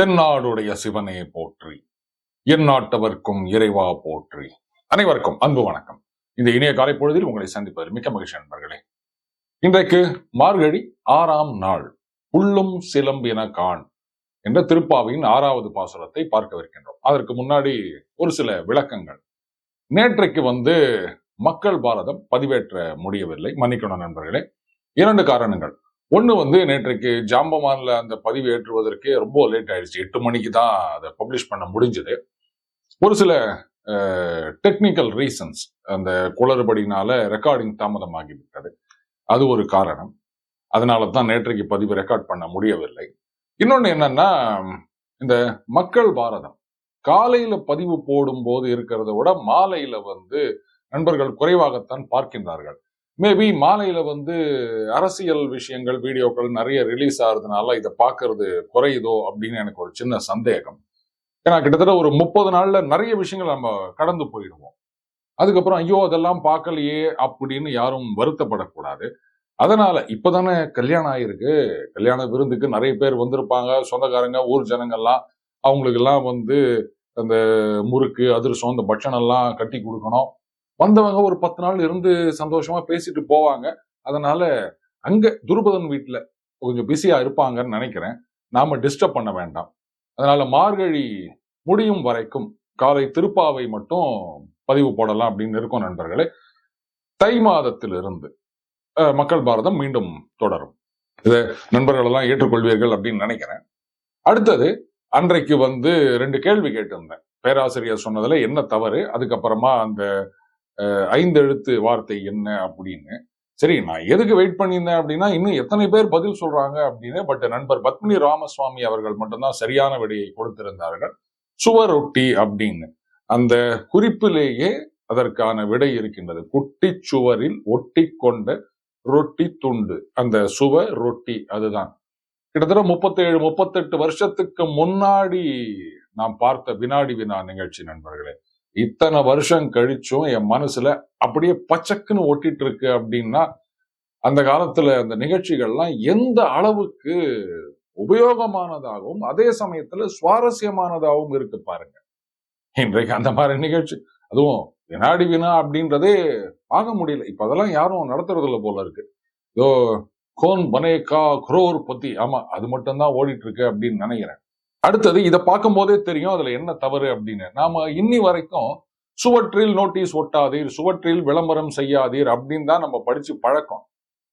தென்னாடுடைய சிவனே போற்றி எந்நாட்டவர்க்கும் இறைவா போற்றி. அனைவருக்கும் அன்பு வணக்கம். இந்த இணைய காலை பொழுதில் உங்களை சந்திப்பதில் மிக்க மகிழ்ச்சி நண்பர்களே. இன்றைக்கு மார்கழி ஆறாம் நாள் உள்ளும் சிலம்பின கான் என்ற திருப்பாவையின் ஆறாவது பாசுரத்தை பார்க்கவிருக்கின்றோம். அதற்கு முன்னாடி ஒரு சில விளக்கங்கள். நேற்றைக்கு வந்து மக்கள் பாரதம் பதிவேற்ற முடியவில்லை. மன்னிக்கணும் நண்பர்களே. இரண்டு காரணங்கள். ஒண்ணு வந்து நேற்றைக்கு ஜாம்பவான்ல அந்த பதிவு ஏற்றுவதற்கே ரொம்ப லேட் ஆயிடுச்சு. எட்டு மணிக்கு தான் அதை பப்ளிஷ் பண்ண முடிஞ்சது. ஒரு சில டெக்னிக்கல் ரீசன்ஸ் அந்த குளறுபடினால ரெக்கார்டிங் தாமதமாகி விட்டது அது ஒரு காரணம். அதனால தான் நேற்றைக்கு பதிவு ரெக்கார்ட் பண்ண முடியவில்லை. இன்னொன்னு என்னன்னா இந்த மக்கள் பாரதம் காலையில பதிவு போடும் போது இருக்கிறத விட மாலையில வந்து நண்பர்கள் குறைவாகத்தான் பார்க்கின்றார்கள். மேபி மாலையில வந்து அரசியல் விஷயங்கள் வீடியோக்கள் நிறைய ரிலீஸ் ஆகுறதுனால இதை பார்க்கறது குறையுதோ அப்படின்னு எனக்கு ஒரு சின்ன சந்தேகம். ஏன்னா கிட்டத்தட்ட ஒரு முப்பது நாள்ல நிறைய விஷயங்கள் நம்ம கடந்து போயிடுவோம். அதுக்கப்புறம் ஐயோ அதெல்லாம் பார்க்கலையே அப்படின்னு யாரும் வருத்தப்படக்கூடாது. அதனால இப்பதானே கல்யாணம் ஆயிருக்கு. கல்யாண விருந்துக்கு நிறைய பேர் வந்திருப்பாங்க. சொந்தக்காரங்க ஊர் ஜனங்கள்லாம் அவங்களுக்கெல்லாம் வந்து அந்த முறுக்கு அதிர்சம் இந்த பட்சணம்லாம் கட்டி கொடுக்கணும். வந்தவங்க ஒரு பத்து நாள் இருந்து சந்தோஷமா பேசிட்டு போவாங்க. அதனால அங்க துருபதன் வீட்டுல கொஞ்சம் பிஸியா இருப்பாங்கன்னு நினைக்கிறேன். நாம டிஸ்டர்ப் பண்ண வேண்டாம். அதனால மார்கழி முடியும் வரைக்கும் காலை திருப்பாவை மட்டும் பதிவு போடலாம் அப்படின்னு இருக்கும் நண்பர்களே. தை மாதத்திலிருந்து அஹ், மக்கள் பாரதம் மீண்டும் தொடரும். இதை நண்பர்கள் எல்லாம் ஏற்றுக்கொள்வீர்கள் அப்படின்னு நினைக்கிறேன். அடுத்தது அன்றைக்கு வந்து ரெண்டு கேள்வி கேட்டிருந்தேன். பேராசிரியர் சொன்னதுல என்ன தவறு? அதுக்கப்புறமா அந்த ஐந்து எழுத்து வார்த்தை என்ன அப்படின்னு. சரி நான் எதுக்கு வெயிட் பண்ணியிருந்தேன் அப்படின்னா இன்னும் எத்தனை பேர் பதில் சொல்றாங்க அப்படின்னு பட் நண்பர் பத்மினி ராமசுவாமி அவர்கள் மட்டும்தான் சரியான விடையை கொடுத்திருந்தார்கள். சுவரொட்டி அப்படின்னு. அந்த குறிப்பிலேயே அதற்கான விடை இருக்கின்றது. குட்டி சுவரில் ஒட்டி கொண்ட ரொட்டி துண்டு. அந்த சுவ ரொட்டி அதுதான். கிட்டத்தட்ட முப்பத்தேழு முப்பத்தெட்டு வருஷத்துக்கு முன்னாடி நாம் பார்த்த வினாடி வினா நிகழ்ச்சி நண்பர்களே. இத்தனை வருஷம் கழிச்சும் என் மனசுல அப்படியே பச்சக்குன்னு ஒட்டிட்டு இருக்கு அப்படின்னா அந்த காலத்துல அந்த நிகழ்ச்சிகள்லாம் எந்த அளவுக்கு உபயோகமானதாகவும் அதே சமயத்துல சுவாரஸ்யமானதாகவும் இருக்கு பாருங்க. இன்றைக்கு அந்த மாதிரி நிகழ்ச்சி அதுவும் வினாடி வினா அப்படின்றதே பார்க்க முடியல. இப்ப அதெல்லாம் யாரும் நடத்துறது போல இருக்கு. ஏதோ கோன் பனேகா குரோர் பத்தி. ஆமா அது மட்டும்தான் ஓடிட்டு இருக்கு அப்படின்னு நினைக்கிறேன். அடுத்தது இதை பார்க்கும் போதே தெரியும் அதுல என்ன தவறு அப்படின்னு. நாம இன்னி வரைக்கும் சுவற்றில் நோட்டீஸ் ஒட்டாதீர் சுவற்றில் விளம்பரம் செய்யாதீர் அப்படின்னு தான் நம்ம படிச்சு பழக்கம்.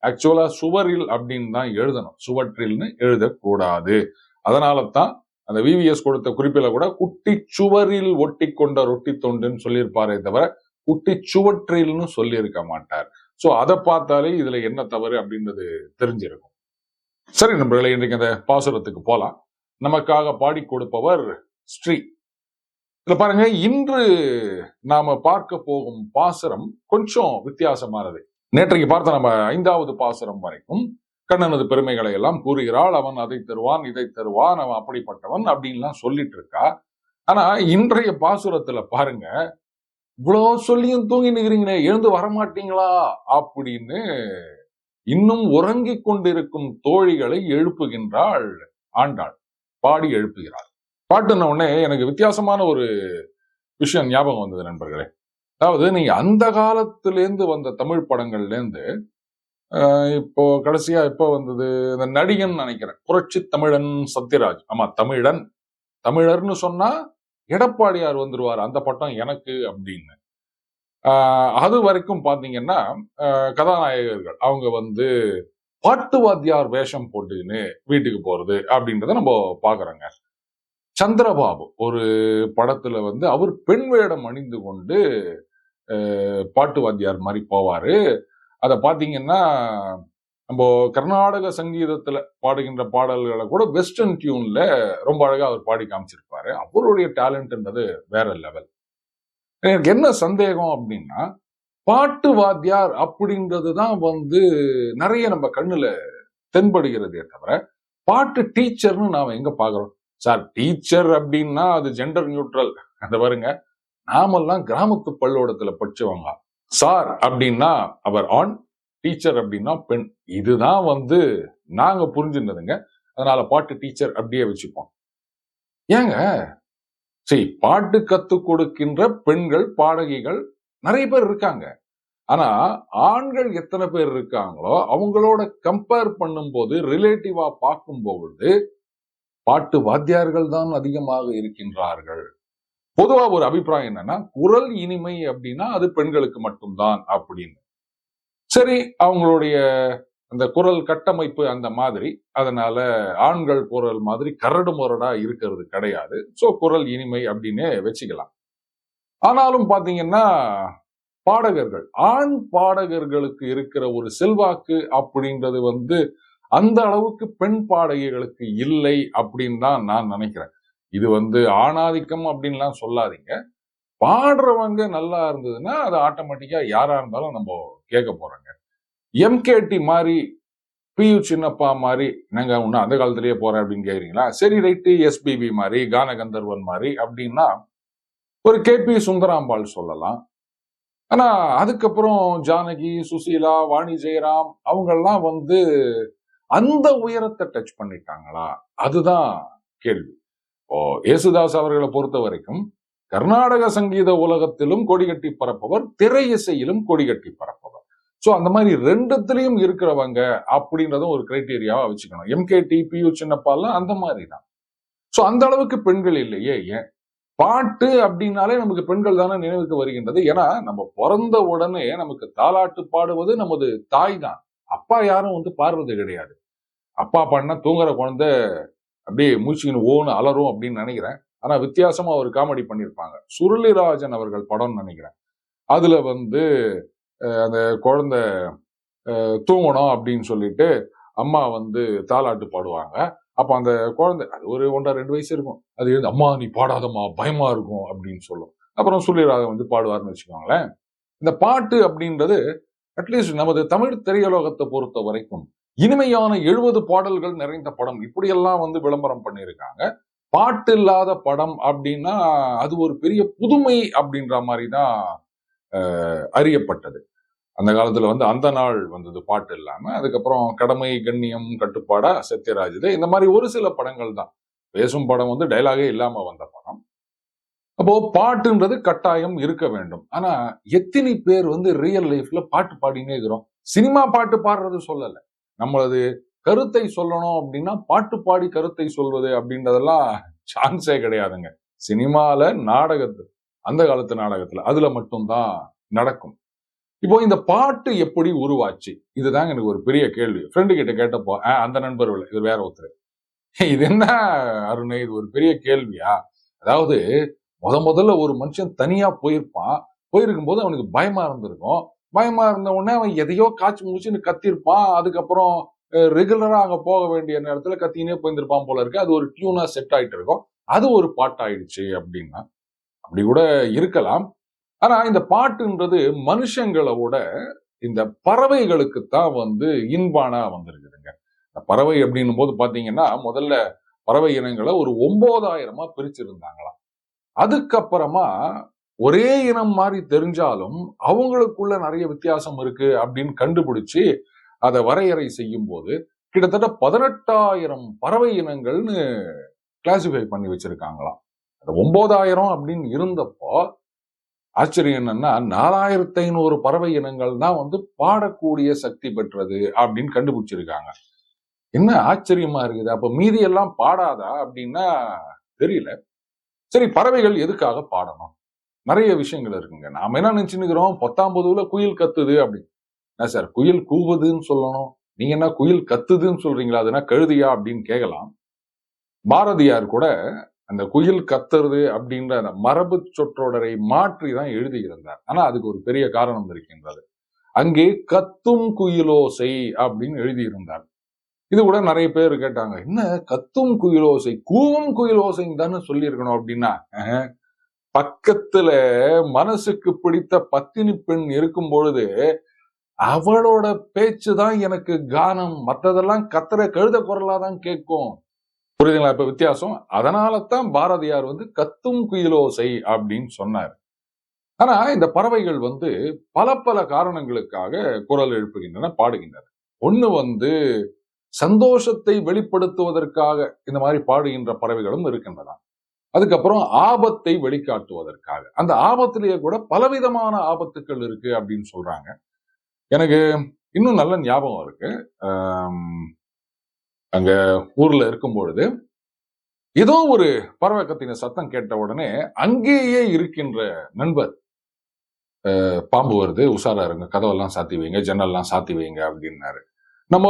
ஆக்சுவலா சுவரில் அப்படின்னு தான் எழுதணும். சுவற்றில்னு எழுதக்கூடாது. அதனால தான் அந்த விவிஎஸ் கொடுத்த குறிப்பில கூட குட்டி சுவரில் ஒட்டி கொண்ட ரொட்டி தொண்டுன்னு சொல்லியிருப்பாரே தவிர குட்டி சுவற்றில்னு சொல்லியிருக்க மாட்டார். சோ அதை பார்த்தாலே இதுல என்ன தவறு அப்படின்றது தெரிஞ்சிருக்கும். சரி நம்மளே இன்றைக்கு அந்த பாசுரத்துக்கு போலாம். நமக்காக பாடி கொடுப்பவர் ஸ்ரீ. இதுல பாருங்க இன்று நாம பார்க்க போகும் பாசுரம் கொஞ்சம் வித்தியாசமானது. நேற்றைக்கு பார்த்த நம்ம ஐந்தாவது பாசுரம் வரைக்கும் கண்ணனது பெருமைகளை எல்லாம் கூறுகிறாள் அவன் அதை தருவான் இதை தருவான் அவன் அப்படிப்பட்டவன் அப்படின்லாம் சொல்லிட்டு இருக்கா. ஆனா இன்றைய பாசுரத்துல பாருங்க இவ்வளோ சொல்லியும் தூங்கி நிற்கிறீங்களே எழுந்து வரமாட்டீங்களா? அப்படின்னு இன்னும் உறங்கிக் கொண்டிருக்கும் தோழிகளை எழுப்புகின்றாள் ஆண்டாள். பாடி எழுப்புகிறார். பாட்டுன உடனே எனக்கு வித்தியாசமான ஒரு விஷயம் ஞாபகம் வந்தது நண்பர்களே. அதாவது நீங்க அந்த காலத்திலேருந்து வந்த தமிழ் படங்கள்லேருந்து ஆஹ் இப்போ கடைசியா இப்போ வந்தது? இந்த நடிகன் நினைக்கிறேன். புரட்சி தமிழன் சத்யராஜ். ஆமா தமிழன். தமிழர்னு சொன்னா எடப்பாடியார் வந்துருவார். அந்த பட்டம் எனக்கு அப்படின்னு. அது வரைக்கும் பார்த்தீங்கன்னா கதாநாயகர்கள். அவங்க வந்து பாட்டு வாத்தியார் வேஷம் போட்டுக்கின்னு வீட்டுக்கு போறது அப்படின்றத நம்ம பாக்குறோங்க. சந்திரபாபு ஒரு படத்துல வந்து அவர் பெண் வேடம் அணிந்து கொண்டு பாட்டுவாத்தியார் பாட்டு வாத்தியார் மாதிரி போவாரு. அதை பாத்தீங்கன்னா நம்ம கர்நாடக சங்கீதத்துல பாடுகின்ற பாடல்களை கூட வெஸ்டர்ன் டியூன்ல ரொம்ப அழகா அவர் பாடி காமிச்சிருப்பாரு. அவருடைய டேலண்ட்ன்றது வேற லெவல். எனக்கு என்ன சந்தேகம் அப்படின்னா பாட்டு வாத்தியார் அப்படின்றது தான் வந்து நிறைய நம்ம கண்ணுல தென்படுகிறதே தவிர பாட்டு டீச்சர்னு நாம் எங்க பாக்குறோம்? சார் டீச்சர் அப்படின்னா அது ஜெண்டர் நியூட்ரல் அந்த பாருங்க நாமெல்லாம் கிராமத்து பல்லோடத்துல படிச்சவங்க. சார் அப்படின்னா அவர் ஆண் டீச்சர் அப்படின்னா பெண். இதுதான் வந்து நாங்க புரிஞ்சுருந்ததுங்க அதனால பாட்டு டீச்சர் அப்படியே வச்சுப்போம். ஏங்க சரி பாட்டு கத்து கொடுக்கின்ற பெண்கள் பாடகிகள் நிறைய பேர் இருக்காங்க. ஆனா ஆண்கள் எத்தனை பேர் இருக்காங்களோ அவங்களோட கம்பேர் பண்ணும்போது ரிலேட்டிவா பார்க்கும்போது பாட்டு வாத்தியார்கள் தான் அதிகமாக இருக்கின்றார்கள். பொதுவா ஒரு அபிப்பிராயம் என்னன்னா குரல் இனிமை அப்படின்னா அது பெண்களுக்கு மட்டும்தான் அப்படின்னு. சரி அவங்களுடைய அந்த குரல் கட்டமைப்பு அந்த மாதிரி அதனால ஆண்கள் குரல் மாதிரி கரடு முரடா இருக்கிறது கிடையாது. சோ குரல் இனிமை அப்படின்னு வச்சுக்கலாம். ஆனாலும் பாத்தீங்கன்னா பாடகர்கள் ஆண் பாடகர்களுக்கு இருக்கிற ஒரு செல்வாக்கு அப்படின்றது வந்து அந்த அளவுக்கு பெண் பாடகிகளுக்கு இல்லை அப்படின்னு தான் நான் நினைக்கிறேன். இது வந்து ஆணாதிக்கம் அப்படின்லாம் சொல்லாதீங்க. பாடுறவங்க நல்லா இருந்ததுன்னா அது ஆட்டோமேட்டிக்கா யாரா இருந்தாலும் நம்ம கேட்க போறோங்க. எம்கேடி மாதிரி பியு சின்னப்பா மாதிரி நாங்கள் ஒன்னும் அந்த காலத்திலேயே போறேன் அப்படின்னு கேக்குறீங்களா? சரி ரைட்டு எஸ்பிபி மாதிரி கான கந்தர்வன் மாதிரி அப்படின்னா ஒரு கே. பி. சுந்தராம்பாள் சொல்லலாம். ஆனா அதுக்கப்புறம் ஜானகி சுசீலா வாணி ஜெயராம் அவங்கெல்லாம் வந்து அந்த உயரத்தை டச் பண்ணிட்டாங்களா? அதுதான் கேள்வி. ஓ ஏசுதாஸ் அவர்களை பொறுத்த வரைக்கும் கர்நாடக சங்கீத உலகத்திலும் கொடிகட்டி பரப்பவர் திரை இசையிலும் கொடிகட்டி பரப்பவர். சோ அந்த மாதிரி ரெண்டுத்திலையும் இருக்கிறவங்க அப்படின்றதும் ஒரு கிரைட்டீரியாவா வச்சுக்கணும். எம்கேடி பியூ சின்னப்பாலாம் அந்த மாதிரி தான். சோ அந்த அளவுக்கு பெண்கள் இல்லையே ஏன்? பாட்டு அப்படின்னாலே நமக்கு பெண்கள் தானே நினைவுக்கு வருகின்றது. ஏன்னா நம்ம பிறந்த உடனே நமக்கு தாலாட்டு பாடுவது நமது தாய் தான். அப்பா யாரும் வந்து பாடுறது கிடையாது. அப்பா பாடினா தூங்குற குழந்தை அப்படியே மூச்சுக்கின்னு ஓன்னு அலறும் அப்படின்னு நினைக்கிறேன். ஆனா வித்தியாசமா ஒரு காமெடி பண்ணியிருப்பாங்க. சுருளிராஜன் அவர்கள் படம்னு நினைக்கிறேன். அதுல வந்து அந்த குழந்தை அஹ், தூங்கணும் அப்படின்னு சொல்லிட்டு அம்மா வந்து தாலாட்டு பாடுவாங்க. அப்போ அந்த குழந்தை அது ஒரு ஒன்றரை ரெண்டு வயசு இருக்கும். அது எழுந்து அம்மா நீ பாடாதம்மா பயமா இருக்கும் அப்படின்னு சொல்லும். அப்புறம் சுள்ளிராஜன் வந்து பாடுவார்னு வச்சுக்கோங்களேன். இந்த பாட்டு அப்படின்றது அட்லீஸ்ட் நமது தமிழ் திரையுலகத்தை பொறுத்த வரைக்கும் இனிமையான எழுபது பாடல்கள் நிறைந்த படம். இப்படியெல்லாம் வந்து விளம்பரம் பண்ணியிருக்காங்க. பாட்டு இல்லாத படம் அப்படின்னா அது ஒரு பெரிய புதுமை அப்படின்ற மாதிரி தான் அறியப்பட்டது. அந்த காலத்துல வந்து அந்த நாள் வந்தது பாட்டு இல்லாம அதுக்கப்புறம் கடமை கண்ணியம் கட்டுப்பாடா சத்யராஜ் இந்த மாதிரி ஒரு சில படங்கள் தான். பேசும் படம் வந்து டைலாகே இல்லாம வந்த படம். அப்போ பாட்டுன்றது கட்டாயம் இருக்க வேண்டும். ஆனா எத்தனை பேர் வந்து ரியல் லைஃப்ல பாட்டு பாடினே இருக்கிறோம். சினிமா பாட்டு பாடுறது சொல்லலை. நம்மளது கருத்தை சொல்லணும் அப்படின்னா பாட்டு பாடி கருத்தை சொல்வது அப்படின்றதெல்லாம் சான்ஸே கிடையாதுங்க. சினிமால நாடகத்து அந்த காலத்து நாடகத்துல அதுல மட்டும்தான் நடக்கும். இப்போ இந்த பாட்டு எப்படி உருவாச்சு? இதுதாங்க எனக்கு ஒரு பெரிய கேள்வி. ஃப்ரெண்டு கிட்ட கேட்டப்போ அந்த நண்பர் இல்லை இது வேற ஒருத்தர். இது என்ன அருண் இது ஒரு பெரிய கேள்வியா? அதாவது முத முதல்ல ஒரு மனுஷன் தனியா போயிருப்பான். போயிருக்கும் போது அவனுக்கு பயமா இருந்திருக்கும். பயமா இருந்த உடனே அவன் எதையோ காய்ச்சி முடிச்சுன்னு கத்திருப்பான். அதுக்கப்புறம் ரெகுலரா அங்க போக வேண்டிய நேரத்துல கத்தினே போயிருந்திருப்பான் போல இருக்கு. அது ஒரு டியூனா செட் ஆயிட்டு இருக்கும். அது ஒரு பாட்டாயிடுச்சு அப்படின்னா அப்படி கூட இருக்கலாம். ஆனா இந்த பாட்டுன்றது மனுஷங்களோட இந்த பறவைகளுக்கு தான் வந்து இன்பானா வந்திருக்குதுங்க. இந்த பறவை அப்படின்னும் போது பாத்தீங்கன்னா முதல்ல பறவை இனங்களை ஒரு ஒன்பதாயிரமா பிரிச்சிருந்தாங்களாம். அதுக்கப்புறமா ஒரே இனம் மாதிரி தெரிஞ்சாலும் அவங்களுக்குள்ள நிறைய வித்தியாசம் இருக்கு அப்படின்னு கண்டுபிடிச்சு அதை வரையறை செய்யும் போது கிட்டத்தட்ட பதினெட்டாயிரம் பறவை இனங்கள்னு கிளாசிஃபை பண்ணி வச்சிருக்காங்களாம். அது ஒன்பதாயிரம் அப்படின்னு இருந்தப்போ ஆச்சரியம் என்னன்னா நாலாயிரத்தி ஐநூறு பறவை இனங்கள் தான் வந்து பாடக்கூடிய சக்தி பெற்றது அப்படின்னு கண்டுபிடிச்சிருக்காங்க. என்ன ஆச்சரியமா இருக்குது? அப்ப மீதி எல்லாம் பாடாதா அப்படின்னா தெரியல. சரி பறவைகள் எதுக்காக பாடணும்? நிறைய விஷயங்கள் இருக்குங்க. நாம என்ன நினைச்சுன்னுக்கிறோம்? பத்தாம் பொதுவுல குயில் கத்துது அப்படின்னு. என்ன சார் குயில் கூவுதுன்னு சொல்லணும்? நீங்க என்ன குயில் கத்துதுன்னு சொல்றீங்களா? அதுனா கழுதியா அப்படின்னு கேட்கலாம் பாரதியார் கூட அந்த குயில் கத்துறது அப்படின்ற அந்த மரபு சொற்றொடரை மாற்றி தான் எழுதியிருந்தார். ஆனா அதுக்கு ஒரு பெரிய காரணம் இருக்கின்றது. அங்கே கத்தும் குயிலோசை அப்படின்னு எழுதியிருந்தார். இது கூட நிறைய பேர் கேட்டாங்க என்ன? கத்தும் குயிலோசை? கூவும் குயிலோசைன்னு தானே சொல்லியிருக்கணும் அப்படின்னா? அஹ், பக்கத்துல மனசுக்கு பிடித்த பத்தினி பெண் இருக்கும் பொழுது அவளோட பேச்சு தான் எனக்கு கானம். மற்றதெல்லாம் கத்துற கழுத குரலா தான் கேட்கும். புரியுதுங்களா? இப்ப வித்தியாசம். அதனால தான் பாரதியார் வந்து கத்தும் குயிலோசை அப்படின்னு சொன்னார். ஆனா இந்த பறவைகள் வந்து பல பல காரணங்களுக்காக குரல் எழுப்புகின்றன பாடுகின்றன. ஒண்ணு வந்து சந்தோஷத்தை வெளிப்படுத்துவதற்காக இந்த மாதிரி பாடுகின்ற பறவைகளும் இருக்கின்றன. அதுக்கப்புறம் ஆபத்தை வெளிக்காட்டுவதற்காக. அந்த ஆபத்திலேயே கூட பலவிதமான ஆபத்துக்கள் இருக்கு அப்படின்னு சொல்றாங்க. எனக்கு இன்னும் நல்ல ஞாபகம் இருக்கு. ஆஹ் அங்க ஊர்ல இருக்கும் பொழுது ஏதோ ஒரு பறவை கத்தின சத்தம் கேட்ட உடனே அங்கேயே இருக்கின்ற நண்பர் பாம்பு வருது உஷாரா இருங்க கதவெல்லாம் சாத்தி வைங்க ஜன்னல்லாம் சாத்தி வைங்க அப்படின்னாரு. நம்ம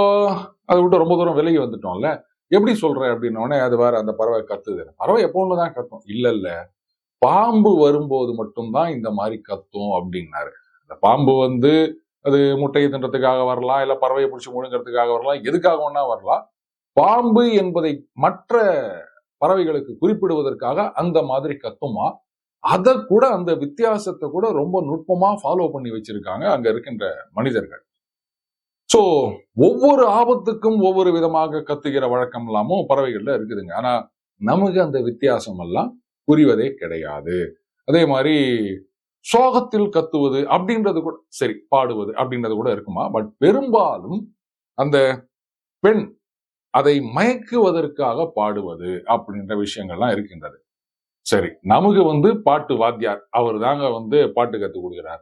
அதை விட்டு ரொம்ப தூரம் விலகி வந்துட்டோம்ல எப்படி சொல்ற? அப்படின்னோடனே அது வேற அந்த பறவை கத்துது. பறவை எப்போ தான் கத்தும். இல்ல இல்ல பாம்பு வரும்போது மட்டும்தான் இந்த மாதிரி கத்தும் அப்படின்னாரு. அந்த பாம்பு வந்து அது முட்டையை தின்றதுக்காக வரலாம் இல்ல பறவையை பிடிச்சி முழுங்கிறதுக்காக வரலாம் எதுக்காக வேணா வரலாம். பாம்பு என்பதை மற்ற பறவைகளுக்கு குறிப்பிடுவதற்காக அந்த மாதிரி கத்துமா? அதை கூட அந்த வித்தியாசத்தை கூட ரொம்ப நுட்பமா ஃபாலோ பண்ணி வச்சிருக்காங்க அங்க இருக்கின்ற மனிதர்கள். சோ ஒவ்வொரு ஆபத்துக்கும் ஒவ்வொரு விதமாக கத்துகிற வழக்கம் எல்லாமும் பறவைகள்ல இருக்குதுங்க. ஆனா நமக்கு அந்த வித்தியாசம் எல்லாம் புரிவதே கிடையாது. அதே மாதிரி சோகத்தில் கத்துவது அப்படின்றது கூட சரி பாடுவது அப்படின்றது கூட இருக்குமா? பட் பெரும்பாலும் அந்த பெண் அதை மயக்குவதற்காக பாடுவது அப்படின்ற விஷயங்கள்லாம் இருக்கின்றது. சரி நமக்கு வந்து பாட்டு வாத்தியார் அவர் தாங்க வந்து பாட்டு கற்றுக் கொடுக்குறார்.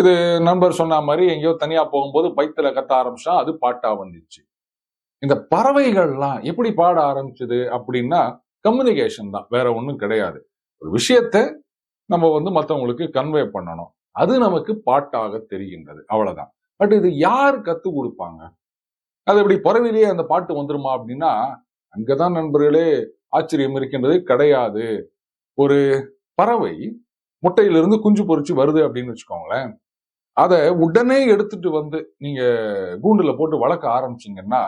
இது நண்பர் சொன்ன மாதிரி எங்கேயோ தனியா போகும்போது பைத்தில் கத்த ஆரம்பிச்சா அது பாட்டா வந்துச்சு. இந்த பறவைகள்லாம் எப்படி பாட ஆரம்பிச்சது அப்படின்னா கம்யூனிகேஷன் தான் வேற ஒண்ணும் கிடையாது. ஒரு விஷயத்த நம்ம வந்து மத்தவங்களுக்கு கன்வே பண்ணணும். அது நமக்கு பாட்டாக தெரிகின்றது அவ்வளவுதான். பட் இது யார் கற்றுக் கொடுப்பாங்க? அது இப்படி பறவையிலேயே அந்த பாட்டு வந்துருமா அப்படின்னா அங்கதான் நண்பர்களே ஆச்சரியம் இருக்கின்றது. கிடையாது. ஒரு பறவை முட்டையிலிருந்து குஞ்சு பொறிச்சு வருது அப்படின்னு வச்சுக்கோங்களேன். அதை உடனே எடுத்துட்டு வந்து நீங்க கூண்டுல போட்டு வளர்க்க ஆரம்பிச்சீங்கன்னா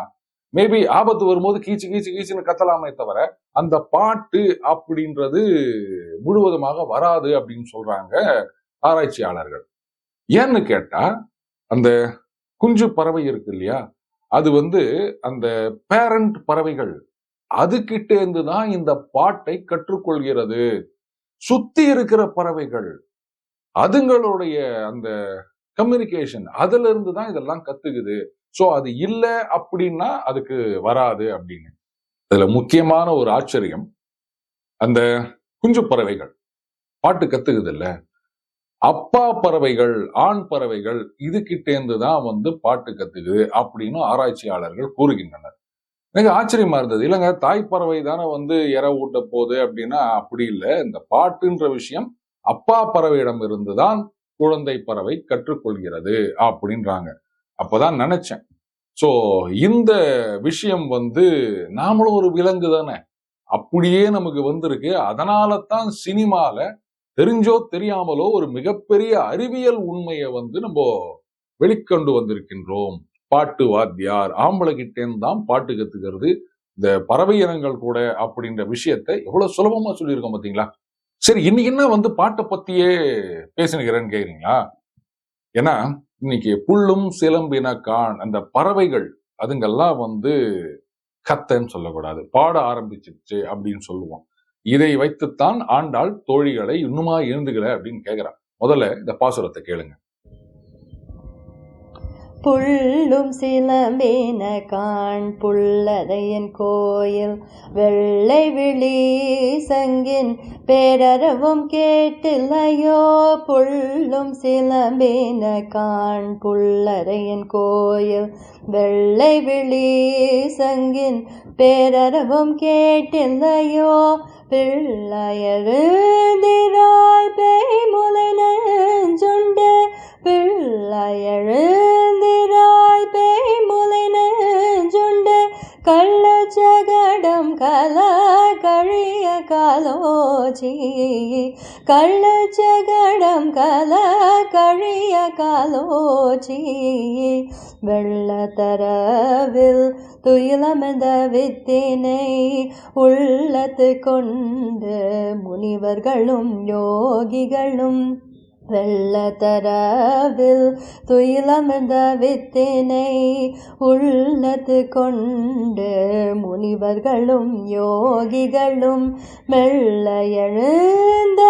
மேபி ஆபத்து வரும்போது கீச்சு கீச்சு கீச்சுன்னு கத்தலாமே தவிர அந்த பாட்டு அப்படின்றது முழுவதுமாக வராது அப்படின்னு சொல்றாங்க ஆராய்ச்சியாளர்கள். ஏன்னு கேட்டா அந்த குஞ்சு பறவை இருக்கு இல்லையா? அது வந்து அந்த பேரண்ட் பறவைகள் அதுகிட்டேருந்து தான் இந்த பாட்டை கற்றுக்கொள்கிறது. சுத்தி இருக்கிற பறவைகள் அதுங்களுடைய அந்த கம்யூனிகேஷன் அதுல இருந்து தான் இதெல்லாம் கத்துக்குது. ஸோ அது இல்லை அப்படின்னா அதுக்கு வராது அப்படின்னு. இதுல முக்கியமான ஒரு ஆச்சரியம் அந்த குஞ்சு பறவைகள் பாட்டு கத்துக்குது இல்லை? அப்பா பறவைகள் ஆண் பறவைகள் இதுகிட்ட இருந்து தான் வந்து பாட்டு கத்துக்குது அப்படின்னு ஆராய்ச்சியாளர்கள் கூறுகின்றனர். மிக ஆச்சரியமா இருந்தது. இல்லைங்க தாய் பறவை தானே வந்து இற ஊட்ட போகுது அப்படின்னா அப்படி இல்லை. இந்த பாட்டுன்ற விஷயம் அப்பா பறவையிடம் இருந்துதான் குழந்தை பறவை கற்றுக்கொள்கிறது அப்படின்றாங்க. அப்பதான் நினைச்சேன். சோ இந்த விஷயம் வந்து நாமளும் ஒரு விலங்கு தானே அப்படியே நமக்கு வந்திருக்கு. அதனால தான் சினிமால தெரிஞ்சோ தெரியாமலோ ஒரு மிகப்பெரிய அறிவியல் உண்மையை வந்து நம்ம வெளிக்கொண்டு வந்திருக்கின்றோம். பாட்டு வாத்தியார் ஆம்பளை கிட்டேன்னு தான் பாட்டு கத்துக்கிறது. இந்த பறவை இனங்கள் கூட அப்படின்ற விஷயத்தை எவ்வளவு சுலபமா சொல்லியிருக்கோம் பாத்தீங்களா? சரி இன்னைக்கு என்ன வந்து பாட்டை பத்தியே பேசினுக்கிறேன்னு கேக்குறீங்களா? ஏன்னா இன்னைக்கு புல்லும் சிலம்பின கான் அந்த பறவைகள் அதுங்கெல்லாம் வந்து கத்தன்னு சொல்லக்கூடாது. பாட ஆரம்பிச்சிருச்சு அப்படின்னு சொல்லுவோம். இதை வைத்துத்தான் ஆண்டாள் தோழிகளை இன்னுமா இருந்துகளை அப்படின்னு கேட்கிறான் முதல்ல இந்த பாசுரத்தை கேளுங்க. புள்ளும் சிலம்பேன காண் புள்ளதையன் கோயில். வெள்ளை விழி சங்கின் பேரறவும் கேட்டில்லையோ? புள்ளும் சிலம்பேன காண் புள்ளதையன் கோயில். வெள்ளை விழி சங்கின் பேரறவும் கேட்டில்லையோ? பிள்ளையழுந்திராய் பேய்முலை நெஞ்சுண்டு பிள்ளையழுந்திராய் பேய்முலை நெஞ்சுண்டு கள்ளச்சகடம் கல கழிய காலோச்சி கள்ளச்சகடம் கல கழிய காலோச்சி வெள்ளத்தரவில் துயிலமந்த வித்தினை உள்ளத்து கொண்டு முனிவர்களும் யோகிகளும் வெள்ளத்தரவில் துயிலமர்ந்த வித்தினை உள்ளத்து கொண்டு முனிவர்களும் யோகிகளும் மெல்ல எழுந்த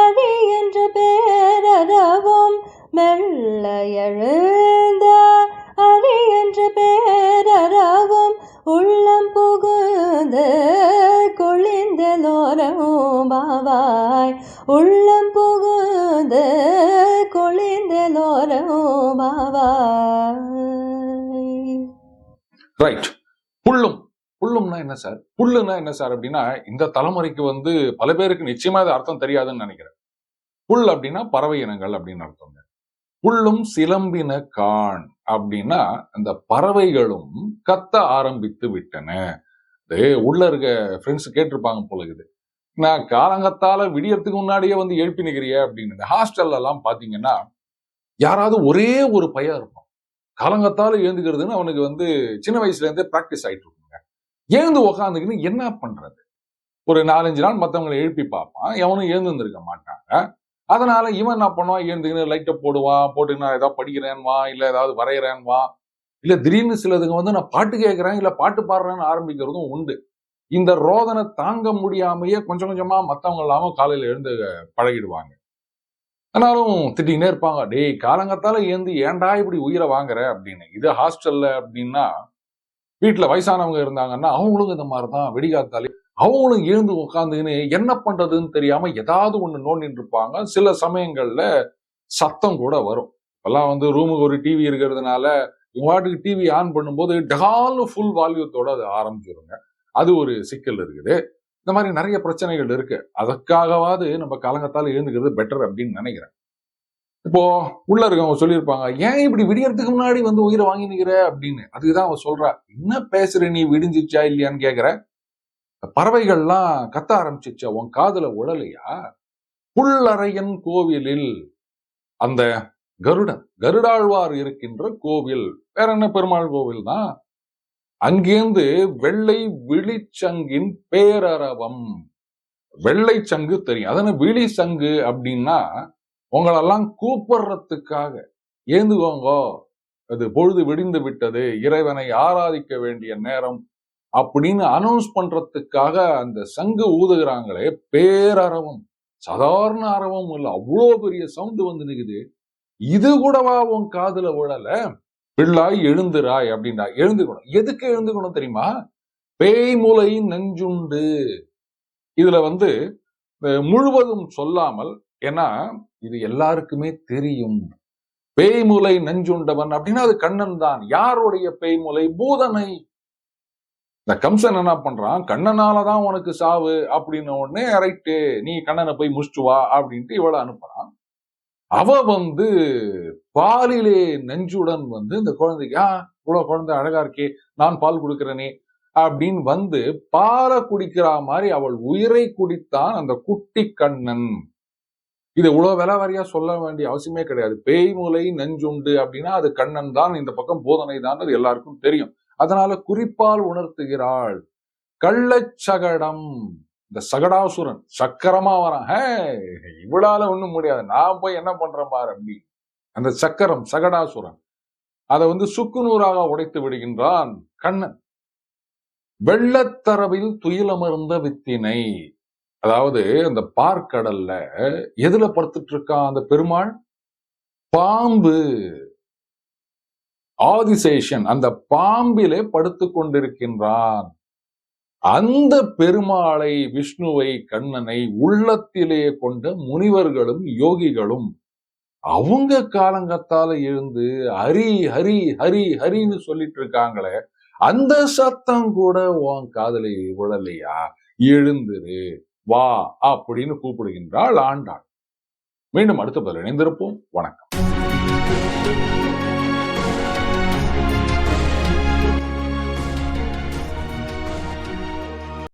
அடி என்ற பேரறவும் மெல்ல எழுந்த அடி என்ற பேரறவும் உள்ளம் புகுந்து குளிந்தலோ பாவாய் உள்ளம் புகுந்த குளிர்ந்தலோரோ பாவாய் ரைட் புல்லும். புல்லும்னா என்ன சார்? புல்லுன்னா என்ன சார் அப்படின்னா இந்த தலைமுறைக்கு வந்து பல பேருக்கு நிச்சயமா இது அர்த்தம் தெரியாதுன்னு நினைக்கிறேன். புல் அப்படின்னா பறவை இனங்கள் அப்படின்னு அர்த்தம். புல்லும் சிலம்பின கான் அப்படின்னா அந்த பறவைகளும் கத்த ஆரம்பித்து விட்டன. இது உள்ள இருக்க ஃப்ரெண்ட்ஸ் கேட்டிருப்பாங்க போல இது நான் காலங்கத்தால விடியறதுக்கு முன்னாடியே வந்து எழுப்பி நிக்கிறிய அப்படின்னு இந்த ஹாஸ்டல்ல எல்லாம் பாத்தீங்கன்னா யாராவது ஒரே ஒரு பையன் இருப்பான். காலங்கத்தால எழுந்துக்கிறதுன்னு அவனுக்கு வந்து சின்ன வயசுல இருந்தே பிராக்டிஸ் ஆயிட்டு இருக்குங்க. எழுந்து உக்காந்துக்கின்னு என்ன பண்றது? ஒரு நாலஞ்சு நாள் மற்றவங்களை எழுப்பி பார்ப்பான். எவனும் எழுந்துருந்துருக்க மாட்டாங்க. அதனால இவன் என்ன பண்ணுவான்? எழுந்துக்கின்னு லைட்டை போடுவான். போட்டுக்கின்னு ஏதாவது படிக்கிறேன்வா இல்லை ஏதாவது வரைகிறேன்வா இல்ல திடீர்னு சிலதுங்க வந்து நான் பாட்டு கேட்குறேன் இல்ல பாட்டு பாடுறேன்னு ஆரம்பிக்கிறதும் உண்டு. இந்த ரோதனை தாங்க முடியாமையே கொஞ்சம் கொஞ்சமா மற்றவங்க இல்லாமல் காலையில எழுந்து பழகிடுவாங்க. ஆனாலும் திட்டிகிட்டே இருப்பாங்க டேய் காலங்கத்தால ஏந்து ஏன்டா இப்படி உயிரை வாங்குற? அப்படின்னு. இது ஹாஸ்டல்ல அப்படின்னா வீட்டுல வயசானவங்க இருந்தாங்கன்னா அவங்களும் இந்த மாதிரிதான் வெடிகாத்தாலே அவங்களும் எழுந்து உட்காந்துன்னு என்ன பண்றதுன்னு தெரியாம ஏதாவது ஒண்ணு நோண்டிட்டு இருப்பாங்க சில சமயங்கள்ல சத்தம் கூட வரும். இப்போல்லாம் வந்து ரூமுக்கு ஒரு டிவி இருக்கிறதுனால இவங்க டிவி ஆன் பண்ணும்போது டகால்னு ஃபுல் வால்யூத்தோட அது ஆரம்பிச்சிருங்க. அது ஒரு சிக்கல் இருக்குது. இந்த மாதிரி நிறைய பிரச்சனைகள் இருக்கு. அதற்காகவாது நம்ம காலங்கத்தால் எழுந்துக்கிறது பெட்டர் அப்படின்னு நினைக்கிறேன். இப்போ உள்ள இருக்கவங்க சொல்லியிருப்பாங்க ஏன் இப்படி விடியறதுக்கு முன்னாடி வந்து உயிரை வாங்கி நிற்கிற அப்படின்னு. அதுக்குதான் அவன் சொல்றா என்ன பேசுற நீ விடிஞ்சிச்சா இல்லையான்னு கேட்குற பறவைகள்லாம் கத்த ஆரம்பிச்சிச்சா உன் காதல உழலையா? புல்லறையன் கோவிலில் அந்த கருடன் கருடாழ்வார் இருக்கின்ற கோவில். வேற என்ன பெருமாள் கோவில் தான் அங்கேருந்து வெள்ளை விழிச்சங்கின் பேரரவம். வெள்ளை சங்கு தெரியும். அதனால விழி சங்கு அப்படின்னா உங்களெல்லாம் கூப்பிடுறதுக்காக ஏந்துகோங்கோ அது பொழுது விடிந்து விட்டது இறைவனை ஆராதிக்க வேண்டிய நேரம் அப்படின்னு அனௌன்ஸ் பண்றதுக்காக அந்த சங்கு ஊதுகிறாங்களே பேரரவம். சாதாரண அரவம் இல்லை அவ்வளோ பெரிய சவுண்டு வந்து நிற்குது இது கூடவா உன் காதுல விழல பிள்ளாய் எழுந்துராய் அப்படின்னா எழுந்துக்கணும். எதுக்கு எழுந்துக்கணும் தெரியுமா? பேய்முலை நஞ்சுண்டு. இதுல வந்து முழுவதும் சொல்லாமல் ஏன்னா இது எல்லாருக்குமே தெரியும். பேய்முலை நஞ்சுண்டவன் அப்படின்னா அது கண்ணன் தான். யாருடைய பேய்முலை? பூதனை. இந்த கம்சன் என்ன பண்றான்? கண்ணனாலதான் உனக்கு சாவு அப்படின்ன உடனே ரைட்டு நீ கண்ணனை போய் முடிச்சுட்டு வா அப்படின்ட்டு இவளை அனுப்புறான். அவ வந்து பாலிலே நெஞ்சுடன் வந்து இந்த குழந்தைக்கு ஆ இவ்வளோ குழந்தை அழகா இருக்கே நான் பால் கொடுக்கிறேனே அப்படின்னு வந்து பாலை குடிக்கிற மாதிரி அவள் உயிரை குடித்தான் அந்த குட்டி கண்ணன். இது இவ்வளவு விலைவாரியா சொல்ல வேண்டிய அவசியமே கிடையாது. பேய்முலை நஞ்சுண்டு அப்படின்னா அது கண்ணன் தான் இந்த பக்கம் போதனை தான் அது எல்லாருக்கும் தெரியும். அதனால குறிப்பால் உணர்த்துகிறாள் கள்ளச்சகடம் இந்த சகடாசுரன் சக்கரமா வரான். ஹே இவளால ஒண்ணும் முடியாது. நான் போய் என்ன பண்றேன் பாரு அப்படி அந்த சக்கரம் சகடாசுரன் அதை வந்து சுக்குநூறாக உடைத்து விடுகின்றான் கண்ணன். வெள்ளத்தரவில் துயிலமர்ந்த வித்தினை. அதாவது அந்த பார்க்கடல்ல எதுல படுத்துட்டு இருக்கான் அந்த பெருமாள்? பாம்பு. ஆதிசேஷன் அந்த பாம்பிலே படுத்து கொண்டிருக்கின்றான் அந்த பெருமாளை விஷ்ணுவை கண்ணனை உள்ளத்திலே கொண்ட முனிவர்களும் யோகிகளும் அவங்க காலங்கத்தால எழுந்து ஹரி ஹரி ஹரி ஹரின்னு சொல்லிட்டு இருக்காங்களே அந்த சத்தம் கூட உன் காதலி விழலையா? எழுந்துரு வா அப்படின்னு கூப்பிடுகின்றாள் ஆண்டாள். மீண்டும் அடுத்த பதில் இணைந்திருப்போம். வணக்கம்.